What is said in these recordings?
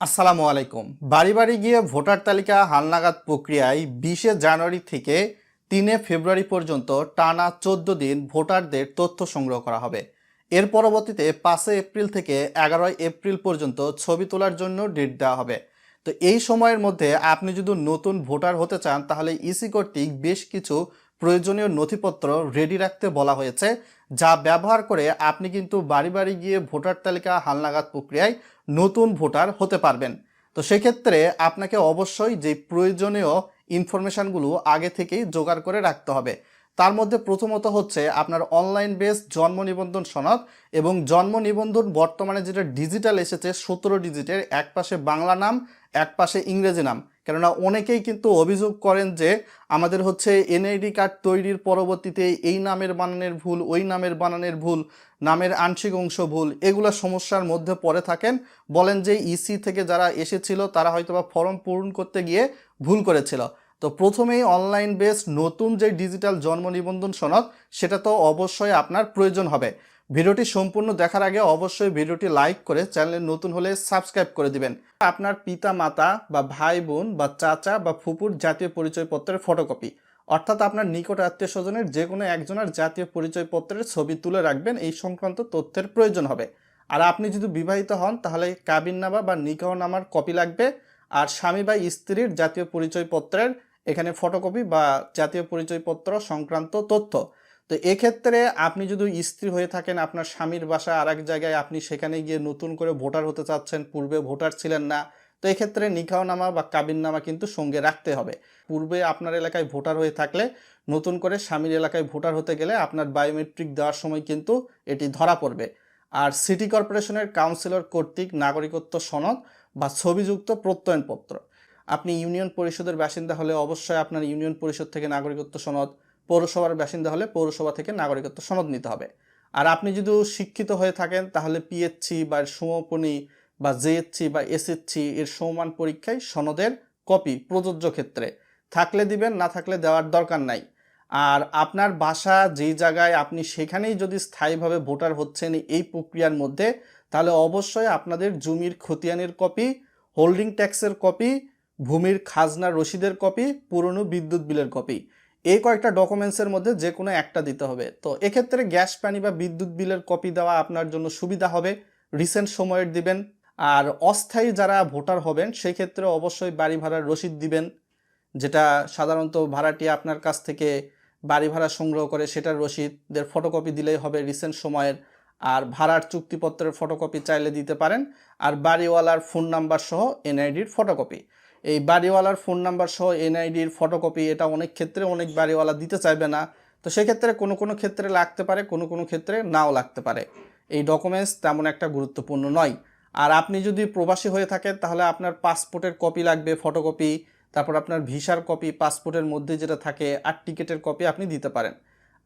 আসসালামু আলাইকুম। বাড়ি বাড়ি গিয়ে ভোটার তালিকা হালনাগাদ প্রক্রিয়ায় বিশে জানুয়ারি থেকে তিনে ফেব্রুয়ারি পর্যন্ত টানা চোদ্দ দিন ভোটারদের তথ্য সংগ্রহ করা হবে। এর পরবর্তীতে পাঁচই এপ্রিল থেকে এগারোই এপ্রিল পর্যন্ত ছবি তোলার জন্য ডেট দেওয়া হবে। তো এই সময়ের মধ্যে আপনি যদি নতুন ভোটার হতে চান, তাহলে ইসি কর্তৃক বেশ কিছু প্রয়োজনীয় নথিপত্র রেডি রাখতে বলা হয়েছে। যা ব্যবহার করে আপনি কিন্তু বাড়ি বাড়ি গিয়ে ভোটার তালিকা হালনাগাদ প্রক্রিয়ায় নতুন ভোটার হতে পারবেন। তো সেক্ষেত্রে আপনাকে অবশ্যই যে প্রয়োজনীয় ইনফরমেশানগুলো আগে থেকেই জোগাড় করে রাখতে হবে। তার মধ্যে প্রথমত হচ্ছে আপনার অনলাইন বেস, জন্ম নিবন্ধন সনদ এবং জন্ম নিবন্ধন বর্তমানে যেটা ডিজিটাল এসেছে, সতেরো ডিজিটের, এক পাশে বাংলা নাম, এক পাশে ইংরেজি নাম। কেননা অনেকেই কিন্তু অভিযোগ করেন যে আমাদের হচ্ছে এনআইডি কার্ড তৈরির পরবর্তীতে এই নামের বানানের ভুল, ওই নামের বানানের ভুল, নামের আংশিক অংশ ভুল, এগুলো সমস্যার মধ্যে পড়ে থাকেন। বলেন যে ইসি থেকে যারা এসেছিল, তারা হয়তোবা ফর্ম পূরণ করতে গিয়ে ভুল করেছিল। তো প্রথমেই অনলাইন বেস নতুন যে ডিজিটাল জন্ম নিবন্ধন সনদ, সেটা তো অবশ্যই আপনার প্রয়োজন হবে। ভিডিওটি সম্পূর্ণ দেখার আগে অবশ্যই ভিডিওটি লাইক করে চ্যানেলে নতুন হলে সাবস্ক্রাইব করে দিবেন। আপনার পিতা মাতা বা ভাই বোন বা চাচা বা ফুপুর জাতীয় পরিচয়পত্রের ফটোকপি অর্থাৎ আপনার নিকট আত্মীয় স্বজনের যে কোনো একজনের জাতীয় পরিচয়পত্রের ছবি তুলে রাখবেন, এই সংক্রান্ত তথ্যের প্রয়োজন হবে। আর আপনি যদি বিবাহিত হন, তাহলে কাবিন কাবিননামা বা নিকাহ নামার কপি লাগবে। আর স্বামী বা স্ত্রীর জাতীয় পরিচয়পত্রের এখানে ফটোকপি বা জাতীয় পরিচয়পত্র, সংক্রান্ত তথ্য। তো এক্ষেত্রে আপনি যদি স্ত্রী হয়ে থাকেন, আপনার স্বামীর বাসা আর জায়গায়, আপনি সেখানে গিয়ে নতুন করে ভোটার হতে চাচ্ছেন, পূর্বে ভোটার ছিলেন না, তো এক্ষেত্রে নিকাহনামা বা কাবিননামা কিন্তু সঙ্গে রাখতে হবে। পূর্বে আপনার এলাকায় ভোটার হয়ে থাকলে, নতুন করে স্বামীর এলাকায় ভোটার হতে গেলে আপনার বায়োমেট্রিক দেওয়ার সময় কিন্তু এটি ধরা পড়বে। আর সিটি কর্পোরেশনের কাউন্সিলর কর্তৃক নাগরিকত্ব সনদ বা ছবিযুক্ত প্রত্যয়নপত্র। আপনি ইউনিয়ন পরিষদের বাসিন্দা হলে অবশ্যই আপনার ইউনিয়ন পরিষদ থেকে নাগরিকত্ব সনদ, পৌরসভার বাসিন্দা হলে পৌরসভা থেকে নাগরিকত্ব সনদ নিতে হবে। আর আপনি যদি শিক্ষিত হয়ে থাকেন, তাহলে পিএইচসি বা সমাপনী বা জেএসসি বা এসএসসি এর সমান পরীক্ষায় সনদের কপি প্রযোজ্য ক্ষেত্রে। থাকলে দিবেন, না থাকলে দেওয়ার দরকার নাই। আর আপনার বাসা যেই জায়গায় আপনি সেখানেই যদি স্থায়ীভাবে ভোটার হচ্ছেন এই প্রক্রিয়ার মধ্যে, তাহলে অবশ্যই আপনাদের জমির খতিয়ানের কপি, হোল্ডিং ট্যাক্সের কপি ভূমির খাজনা রসিদের কপি পুরনো বিদ্যুৎ বিলের কপি এই কয়েকটা ডকুমেন্টসের মধ্যে যে কোনো একটা দিতে হবে। তো এক্ষেত্রে গ্যাস, পানি বা বিদ্যুৎ বিলের কপি দেওয়া আপনার জন্য সুবিধা হবে। রিসেন্ট সময়ের দিবেন। আর অস্থায়ী যারা ভোটার হবেন সেই ক্ষেত্রে অবশ্যই বাড়ি ভাড়ার রসিদ দিবেন। যেটা সাধারণত ভাড়াটি আপনার কাছ থেকে বাড়ি ভাড়া সংগ্রহ করে সেটার রসিদদের ফটোকপি দিলেই হবে রিসেন্ট সময়ের। আর ভাড়ার চুক্তিপত্রের ফটোকপি চাইলে দিতে পারেন। আর বাড়িওয়ালার ফোন নাম্বার সহ এনআইডির ফটোকপি এই বাড়িওয়ালার ফোন নাম্বার সহ এনআইডির ফটোকপি, এটা অনেক ক্ষেত্রে অনেক বাড়িওয়ালা দিতে চাইবে না। তো সেক্ষেত্রে কোনো কোনো ক্ষেত্রে লাগতে পারে, কোনো কোনো ক্ষেত্রে নাও লাগতে পারে। এই ডকুমেন্টস তেমন একটা গুরুত্বপূর্ণ নয়। আর আপনি যদি প্রবাসী হয়ে থাকেন, তাহলে আপনার পাসপোর্টের কপি লাগবে ফটোকপি তারপর আপনার ভিসার কপি পাসপোর্টের মধ্যে যেটা থাকে আর টিকিটের কপি আপনি দিতে পারেন।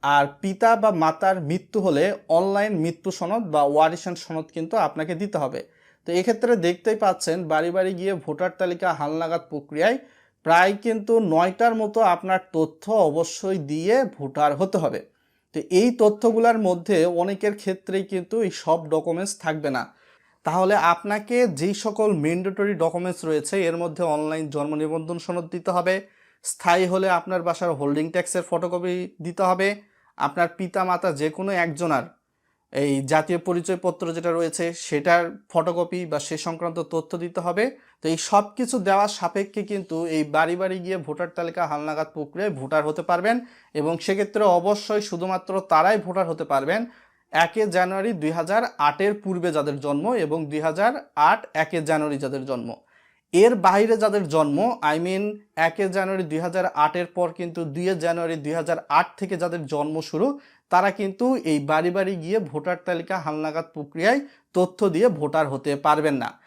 আর পিতা বা মাতার মৃত্যু হলে অনলাইন মৃত্যু সনদ বা ওয়ারিশন সনদ কিন্তু আপনাকে দিতে হবে। তো এক্ষেত্রে দেখতেই পাচ্ছেন, বাড়ি বাড়ি গিয়ে ভোটার তালিকা হালনাগাদ প্রক্রিয়ায় প্রায় কিন্তু নয়টার মতো আপনার তথ্য অবশ্যই দিয়ে ভোটার হতে হবে। তো এই তথ্যগুলোর মধ্যে অনেকের ক্ষেত্রেই কিন্তু এই সব ডকুমেন্টস থাকবে না। তাহলে আপনাকে যেই সকল ম্যান্ডেটরি ডকুমেন্টস রয়েছে, এর মধ্যে অনলাইন জন্ম নিবন্ধন সনদ দিতে হবে, স্থায়ী হলে আপনার বাসার হোল্ডিং ট্যাক্সের ফটোকপি দিতে হবে, আপনার পিতা মাতা যে কোনো একজনার এই জাতীয় পরিচয়পত্র যেটা রয়েছে, সেটার ফটোকপি বা সে সংক্রান্ত তথ্য দিতে হবে। তো এই সব কিছু দেওয়ার সাপেক্ষে কিন্তু এই বাড়ি বাড়ি গিয়ে ভোটার তালিকা, হালনাগাদ প্রক্রিয়ায় ভোটার হতে পারবেন এবং সেক্ষেত্রে অবশ্যই শুধুমাত্র তারাই ভোটার হতে পারবেন। একে জানুয়ারি দুই হাজার আটের পূর্বে যাদের জন্ম এবং দুই হাজার আট একে জানুয়ারি যাদের জন্ম। এর বাইরে যাদের জন্ম আই মিন একে জানুয়ারি দুই হাজার আটের পর কিন্তু দুই জানুয়ারি দুই হাজার আট থেকে যাদের জন্ম শুরু, তারা কিন্তু এই বাড়ি বাড়ি গিয়ে ভোটার তালিকা, হালনাগাদ প্রক্রিয়ায় তথ্য দিয়ে ভোটার হতে পারবেন না।